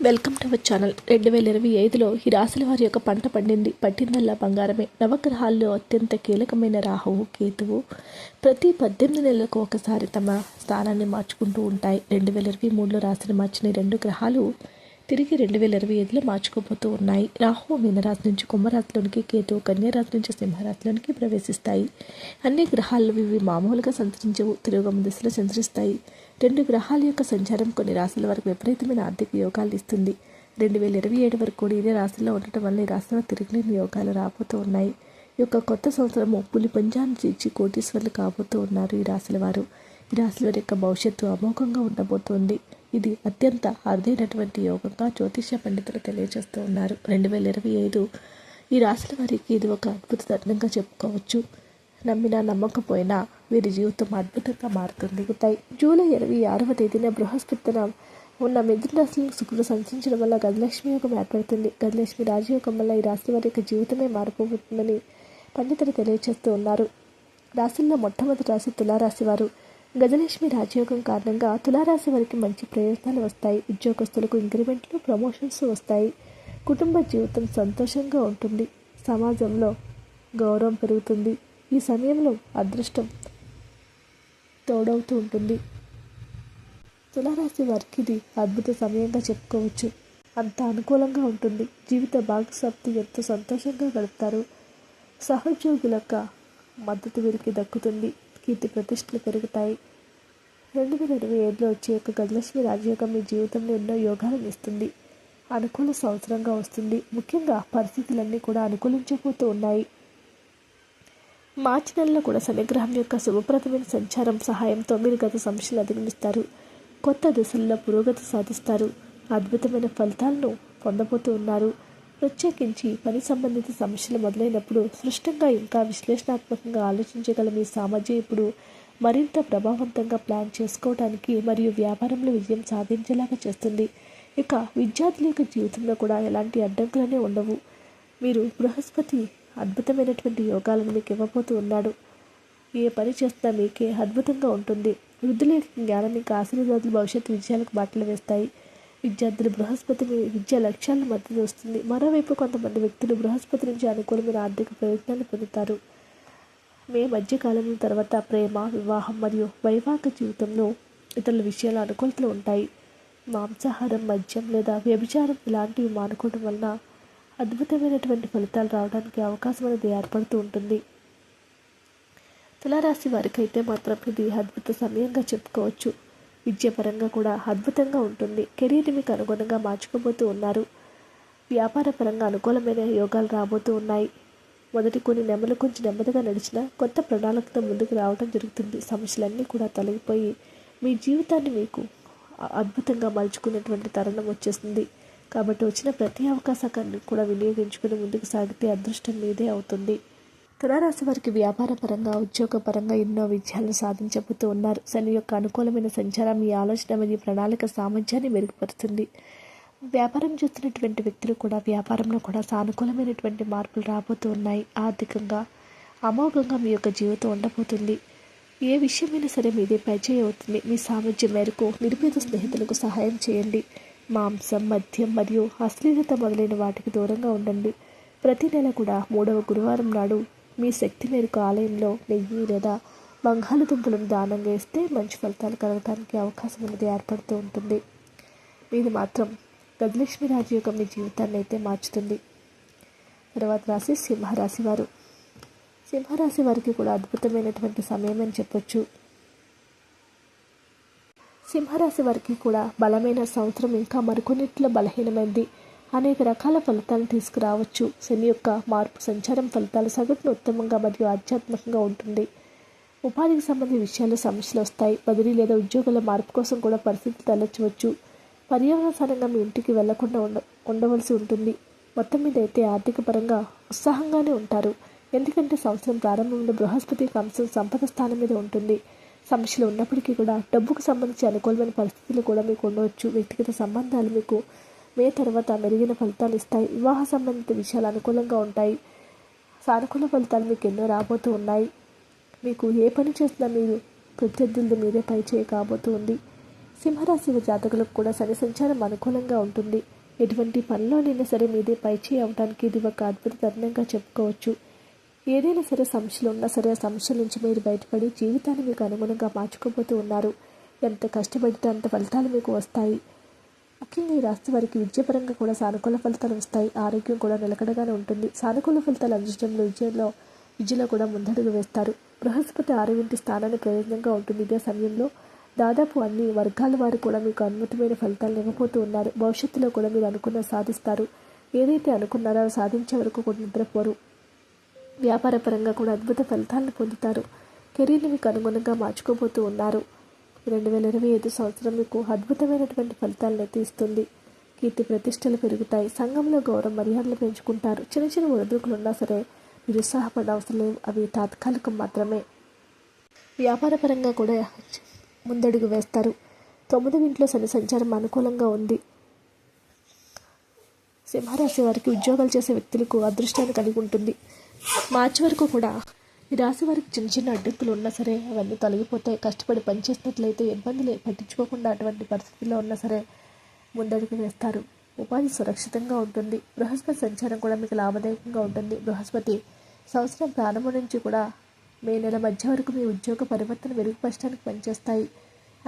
Welcome to our channel. రెండు వేల ఇరవై ఐదులో ఈ రాశుల వారి యొక్క పంట పండింది. పట్టిందల్లా బంగారమే. నవగ్రహాల్లో అత్యంత కీలకమైన రాహువు కేతువు ప్రతి పద్దెనిమిది నెలలకు ఒకసారి తమ స్థానాన్ని మార్చుకుంటూ ఉంటాయి. రెండు వేల ఇరవై మూడులో రాశిని మార్చిన రెండు గ్రహాలు తిరిగి రెండు వేల ఇరవై ఐదులో మార్చుకోబోతూ ఉన్నాయి. రాహు మీనరాశి నుంచి కుంభరాశిలోనికి కేతు కన్యారాశి నుంచి సింహరాశిలోనికి ప్రవేశిస్తాయి. అన్ని గ్రహాలు ఇవి మామూలుగా సంచరించవు తిరుగుమ దిశలో సంచరిస్తాయి రెండు గ్రహాల యొక్క సంచారం కొన్ని రాశుల వరకు విపరీతమైన ఆర్థిక యోగాలు ఇస్తుంది. రెండు వేల ఇరవై ఏడు వరకు కూడా ఇదే రాశిలో ఉండటం వల్ల ఈ రాశిలో తిరిగిలేని యోగాలు రాబోతూ ఉన్నాయి. ఈ యొక్క కొత్త సంవత్సరము పులి పంజాన్ని చీల్చి కోటీశ్వర్లు కాబోతూ ఉన్నారు ఈ రాశుల వారు. ఈ రాశుల వారి యొక్క భవిష్యత్తు అమోఘంగా ఉండబోతోంది. ఇది అత్యంత అరుదైనటువంటి యోగంగా జ్యోతిష పండితులు తెలియజేస్తూ ఉన్నారు. రెండు వేల ఇరవై ఐదు ఈ రాశుల వారికి ఇది ఒక అద్భుత తరుణంగా చెప్పుకోవచ్చు. నమ్మినా నమ్మకపోయినా వీరి జీవితం అద్భుతంగా మారుతుంది. జూలై ఇరవై ఆరవ తేదీన బృహస్పతిన ఉన్న మిథున రాశిని శుక్రుడు సంచరించడం వల్ల గజలక్ష్మి యోగం ఏర్పడుతుంది. గజలక్ష్మి రాజయోగం వల్ల ఈ రాశి వారి యొక్క జీవితమే మారిపోతుందని పండితులు తెలియజేస్తూ ఉన్నారు. రాశుల్లో మొట్టమొదటి రాశి తులారాశి వారు. గజలక్ష్మి రాజయోగం కారణంగా తులారాశి వారికి మంచి ప్రయోజనాలు వస్తాయి. ఉద్యోగస్తులకు ఇంక్రిమెంట్లు ప్రమోషన్స్ వస్తాయి. కుటుంబ జీవితం సంతోషంగా ఉంటుంది. సమాజంలో గౌరవం పెరుగుతుంది. ఈ సమయంలో అదృష్టం తోడవుతూ ఉంటుంది. తులారాశి వారికి ఇది అద్భుత సమయంగా చెప్పుకోవచ్చు. అంత అనుకూలంగా ఉంటుంది. జీవిత భాగస్వాప్తి ఎంతో సంతోషంగా గడుపుతారు. సహోద్యోగుల యొక్క మద్దతు వీరికి దక్కుతుంది. కీర్తి ప్రతిష్టలు పెరుగుతాయి. రెండు వేల ఇరవై ఏడులో వచ్చే యొక్క గజలక్ష్మి రాజయోగం మీ జీవితంలో ఎన్నో యోగాలను ఇస్తుంది. అనుకూల సంవత్సరంగా వస్తుంది. ముఖ్యంగా పరిస్థితులన్నీ కూడా అనుకూలించబోతూ ఉన్నాయి. మార్చి నెలలో కూడా శనిగ్రహం యొక్క శుభప్రదమైన సంచారం సహాయంతో మీరు గత సమస్యలు అధిగమిస్తారు. కొత్త దశల్లో పురోగతి సాధిస్తారు. అద్భుతమైన ఫలితాలను పొందబోతూ ఉన్నారు. ప్రత్యేకించి పని సంబంధిత సమస్యలు మొదలైనప్పుడు స్పష్టంగా ఇంకా విశ్లేషణాత్మకంగా ఆలోచించగల మీ సామర్థ్యం ఇప్పుడు మరింత ప్రభావవంతంగా ప్లాన్ చేసుకోవడానికి మరియు వ్యాపారంలో విజయం సాధించేలాగా చేస్తుంది. ఇక విద్యార్థుల యొక్క జీవితంలో కూడా ఎలాంటి అడ్డంకులనే ఉండవు. మీరు బృహస్పతి అద్భుతమైనటువంటి యోగాలను మీకు ఇవ్వబోతూ ఉన్నాడు. ఏ పని చేస్తున్నా మీకే అద్భుతంగా ఉంటుంది. వృద్ధుల యొక్క జ్ఞానం మీకు ఆశీర్వాదాలు భవిష్యత్తు విజయాలకు బాటలు వేస్తాయి. విద్యార్థులు బృహస్పతి విద్యా లక్ష్యాలను మద్దతు వస్తుంది మరోవైపు కొంతమంది వ్యక్తులు బృహస్పతి నుంచి అనుకూలమైన ఆర్థిక ప్రయోజనాలు పొందుతారు. మే మధ్యకాలం తర్వాత ప్రేమ వివాహం మరియు వైవాహిక జీవితంలో ఇతరుల విషయాల అనుకూలతలు ఉంటాయి. మాంసాహారం మద్యం లేదా వ్యభిచారం ఇలాంటివి మానుకోవడం వలన అద్భుతమైనటువంటి ఫలితాలు రావడానికి అవకాశం అనేది ఏర్పడుతూ ఉంటుంది. తులారాశి వారికి అయితే మాత్రం ఇది అద్భుత సమయంగా చెప్పుకోవచ్చు. విద్యాపరంగా కూడా అద్భుతంగా ఉంటుంది. కెరీర్ మీకు అనుగుణంగా మార్చుకోబోతూ ఉన్నారు. వ్యాపార పరంగా అనుకూలమైన యోగాలు రాబోతూ ఉన్నాయి. మొదటి కొన్ని నెమ్మలు కొంచెం నెమ్మదిగా నడిచిన కొత్త ప్రణాళికతో ముందుకు రావడం జరుగుతుంది. సమస్యలన్నీ కూడా తొలగిపోయి మీ జీవితాన్ని మీకు అద్భుతంగా మలుచుకునేటువంటి తరుణం వచ్చేస్తుంది. కాబట్టి వచ్చిన ప్రతి అవకాశాన్ని కూడా వినియోగించుకుని ముందుకు సాగితే అదృష్టం మీదే అవుతుంది. తులారాశి వారికి వ్యాపార పరంగా ఉద్యోగ పరంగా ఎన్నో విజయాలను సాధించబోతూ ఉన్నారు. శని యొక్క అనుకూలమైన సంచారం మీ ఆలోచన మరియు ప్రణాళిక సామర్థ్యాన్ని మెరుగుపరుస్తుంది. వ్యాపారం చేస్తున్నటువంటి వ్యక్తులు కూడా వ్యాపారంలో కూడా సానుకూలమైనటువంటి మార్పులు రాబోతూ ఉన్నాయి. ఆర్థికంగా అమోఘంగా మీ యొక్క జీవితం ఉండబోతుంది. ఏ విషయమైనా సరే మీదే పరిచయం అవుతుంది. మీ సామర్థ్యం మేరకు నిరుపేద స్నేహితులకు సహాయం చేయండి. మాంసం మద్యం మరియు అశ్లీలత మొదలైన వాటికి దూరంగా ఉండండి. ప్రతి నెల కూడా మూడవ గురువారం నాడు మీ శక్తి మేరకు ఆలయంలో నెయ్యి లేదా బంగాళదుంపలను దానంగా ఇస్తే మంచి ఫలితాలు కలగడానికి అవకాశం అనేది ఏర్పడుతూ ఉంటుంది. మీది మాత్రం గజలక్ష్మి రాజయోగం మీ జీవితాన్ని అయితే మార్చుతుంది. తర్వాత రాశి సింహరాశి వారు. సింహరాశి వారికి కూడా అద్భుతమైనటువంటి సమయం అని చెప్పొచ్చు. సింహరాశి వారికి కూడా బలమైన సంవత్సరం ఇంకా మరికొన్నిట్లో బలహీనమైంది. అనేక రకాల ఫలితాలను తీసుకురావచ్చు. శని యొక్క మార్పు సంచారం ఫలితాలు సగటును ఉత్తమంగా మరియు ఆధ్యాత్మికంగా ఉంటుంది. ఉపాధికి సంబంధించిన విషయాలు సమస్యలు వస్తాయి. బదిలీ లేదా ఉద్యోగుల మార్పు కోసం కూడా పరిస్థితులు తలెచ్చవచ్చు పర్యావరణానుసారంగా మీ ఇంటికి వెళ్ళకుండా ఉండ ఉండవలసి ఉంటుంది. మొత్తం మీద అయితే ఆర్థిక పరంగా ఉత్సాహంగానే ఉంటారు. ఎందుకంటే సంవత్సరం ప్రారంభంలో బృహస్పతి అంశం సంపద స్థానం మీద ఉంటుంది. సమస్యలు ఉన్నప్పటికీ కూడా డబ్బుకు సంబంధించి అనుకూలమైన పరిస్థితులు కూడా మీకు ఉండవచ్చు. వ్యక్తిగత సంబంధాలు మీకు మే తర్వాత మెరుగైన ఫలితాలు ఇస్తాయి. వివాహ సంబంధిత విషయాలు అనుకూలంగా ఉంటాయి. సానుకూల ఫలితాలు మీకు ఎన్నో రాబోతూ ఉన్నాయి. మీకు ఏ పని చేసినా మీరు ప్రత్యర్థులతో మీరే పై చేయి కాబోతూ ఉంది సింహరాశి జాతకులకు కూడా శని సంచారం అనుకూలంగా ఉంటుంది. ఎటువంటి పనిలోనైనా సరే మీదే పైచేయి అవడానికి ఇది ఒక అద్భుత తరుణంగా చెప్పుకోవచ్చు. ఏదైనా సరే సమస్యలు ఉన్నా సరే ఆ సమస్యల నుంచి మీరు బయటపడి జీవితాన్ని మీకు అనుగుణంగా మార్చుకోబోతూ ఉన్నారు. ఎంత కష్టపడితే అంత ఫలితాలు మీకు వస్తాయి. ముఖ్యంగా ఈ రాష్ట్ర వారికి విద్యాపరంగా కూడా సానుకూల ఫలితాలు వస్తాయి. ఆరోగ్యం కూడా నిలకడగానే ఉంటుంది. సానుకూల ఫలితాలు అందించడంలో విజయంలో విద్యలో కూడా ముందడుగు వేస్తారు. బృహస్పతి ఆరోగ్యంటి స్థానాన్ని ప్రయోజనంగా ఉంటుంది. ఇదే సమయంలో దాదాపు అన్ని వర్గాల వారు కూడా మీకు అద్భుతమైన ఫలితాలను ఇవ్వబోతూ ఉన్నారు. భవిష్యత్తులో కూడా మీరు అనుకున్న సాధిస్తారు. ఏదైతే అనుకున్నారో సాధించే వరకు కూడా నిద్రపోరు. వ్యాపారపరంగా కూడా అద్భుత ఫలితాలను పొందుతారు. కెరీర్ని మీకు అనుగుణంగా మార్చుకోబోతూ ఉన్నారు. రెండు వేల ఇరవై ఐదు సంవత్సరం మీకు అద్భుతమైనటువంటి ఫలితాలను తీస్తుంది కీర్తి ప్రతిష్టలు పెరుగుతాయి. సంఘంలో గౌరవ మర్యాదలు పెంచుకుంటారు. చిన్న చిన్న ఒడిదుడుకులు ఉన్నా సరే నిరుత్సాహపడ అవసరం లేవు. అవి తాత్కాలికం మాత్రమే. వ్యాపారపరంగా కూడా ముందడుగు వేస్తారు. తొమ్మిది ఇంట్లో శని సంచారం అనుకూలంగా ఉంది. సింహరాశి వారికి ఉద్యోగాలు చేసే వ్యక్తులకు అదృష్టాన్ని కలిగి ఉంటుంది. మార్చి వరకు కూడా ఈ రాశి వారికి చిన్న చిన్న అడ్డంకులు ఉన్నా సరే అవన్నీ తొలగిపోతాయి కష్టపడి పనిచేసినట్లయితే ఇబ్బందులు పట్టించుకోకుండా అటువంటి పరిస్థితుల్లో ఉన్నా సరే ముందడుగు వేస్తారు. ఉపాధి సురక్షితంగా ఉంటుంది. బృహస్పతి సంచారం కూడా మీకు లాభదాయకంగా ఉంటుంది. బృహస్పతి సంవత్సరం ప్రారంభం నుంచి కూడా మే నెల మధ్య వరకు మీ ఉద్యోగ పరివర్తన మెరుగుపరచడానికి పనిచేస్తాయి.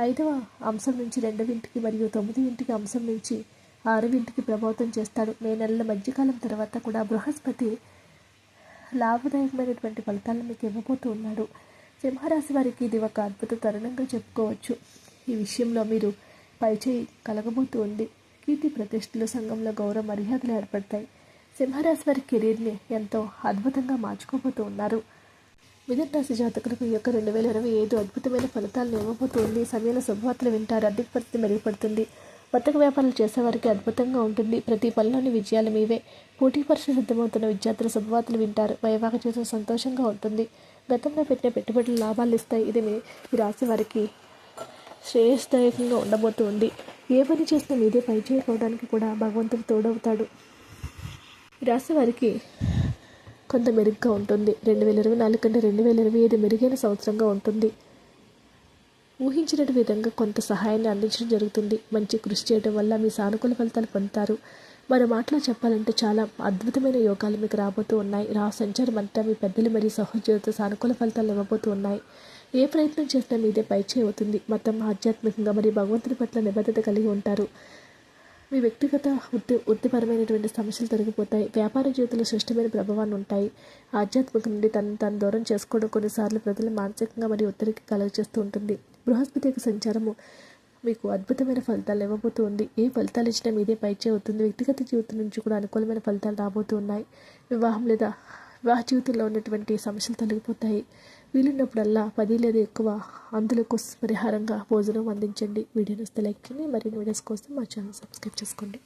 ఐదవ అంశం నుంచి రెండవ ఇంటికి మరియు తొమ్మిది ఇంటికి అంశం నుంచి ఆరవ ఇంటికి ప్రభావితం చేస్తాడు. మే నెలల మధ్యకాలం తర్వాత కూడా బృహస్పతి లాభదాయకమైనటువంటి ఫలితాలను మీకు ఇవ్వబోతూ ఉన్నాడు. సింహరాశి వారికి ఇది ఒక అద్భుత తరుణంగా చెప్పుకోవచ్చు. ఈ విషయంలో మీరు పైచేయి కలగబోతూ ఉంది. కీర్తి ప్రతిష్టలు సంఘంలో గౌరవ మర్యాదలు ఏర్పడతాయి. సింహరాశి వారి కెరీర్ని ఎంతో అద్భుతంగా మార్చుకోబోతూ ఉన్నారు. మిథున రాశి జాతకులకు ఈ యొక్క రెండు వేల ఇరవై ఐదు అద్భుతమైన ఫలితాలను ఇవ్వబోతోంది సమయంలో శుభవార్తలు వింటారు. ఆర్థిక పరిస్థితి మెరుగుపడుతుంది. వర్తక వ్యాపారాలు చేసేవారికి అద్భుతంగా ఉంటుంది. ప్రతి పనిలోని విజయాలు మీవే. పోటీ పరీక్ష సిద్ధమవుతున్న విద్యార్థులు శుభవార్తలు వింటారు. వైవాహ చేసిన సంతోషంగా ఉంటుంది. గతంలో పెట్టిన పెట్టుబడులు లాభాలు ఇస్తాయి. ఇది మీ రాశి వారికి శ్రేయస్దాయకంగా ఉండబోతుంది. ఏ పని చేసినా మీదే పై చేయకపోవడానికి కూడా భగవంతుడు తోడవుతాడు. ఈ రాశి వారికి కొంత మెరుగ్గా ఉంటుంది. రెండు వేల ఇరవై నాలుగు కంటే రెండు వేల ఇరవై ఐదు మెరుగైన సంవత్సరంగా ఉంటుంది. ఊహించిన విధంగా కొంత సహాయాన్ని అందించడం జరుగుతుంది. మంచి కృషి చేయడం వల్ల మీ సానుకూల ఫలితాలు పొందుతారు. మరో మాటలో చెప్పాలంటే చాలా అద్భుతమైన యోగాలు మీకు రాబోతూ ఉన్నాయి. రా సంచారం అంతా మీ పెద్దలు మరియు సహోద్యోగులతో సానుకూల ఫలితాలు ఇవ్వబోతూ ఉన్నాయి. ఏ ప్రయత్నం చేసినా మీదే పై అవుతుంది. మొత్తం ఆధ్యాత్మికంగా మరియు భగవంతుని పట్ల నిబద్ధత కలిగి ఉంటారు. మీ వ్యక్తిగత వృత్తి వృత్తిపరమైనటువంటి సమస్యలు తొలగిపోతాయి. వ్యాపార జీవితంలో శ్రేష్టమైన ప్రభావాన్ని ఉంటాయి. ఆధ్యాత్మిక నుండి తను తను దూరం చేసుకోవడం కొన్నిసార్లు ప్రజలు మానసికంగా మరియు ఒత్తిడికి కలుగజేస్తూ ఉంటుంది. బృహస్పతి యొక్క సంచారము మీకు అద్భుతమైన ఫలితాలు ఇవ్వబోతూ ఉంది ఏ ఫలితాలు ఇచ్చినా మీదే పైచే అవుతుంది. వ్యక్తిగత జీవితం నుంచి కూడా అనుకూలమైన ఫలితాలు రాబోతూ ఉన్నాయి వివాహం లేదా వివాహ జీవితంలో ఉన్నటువంటి సమస్యలు తొలగిపోతాయి. వీలున్నప్పుడల్లా పది లేదా ఎక్కువ అందులకు పరిహారంగా భోజనం అందించండి. వీడియోని వస్తే లైక్ చేయండి. మరిన్ని వీడియోస్ కోసం మా ఛానల్ సబ్స్క్రైబ్ చేసుకోండి.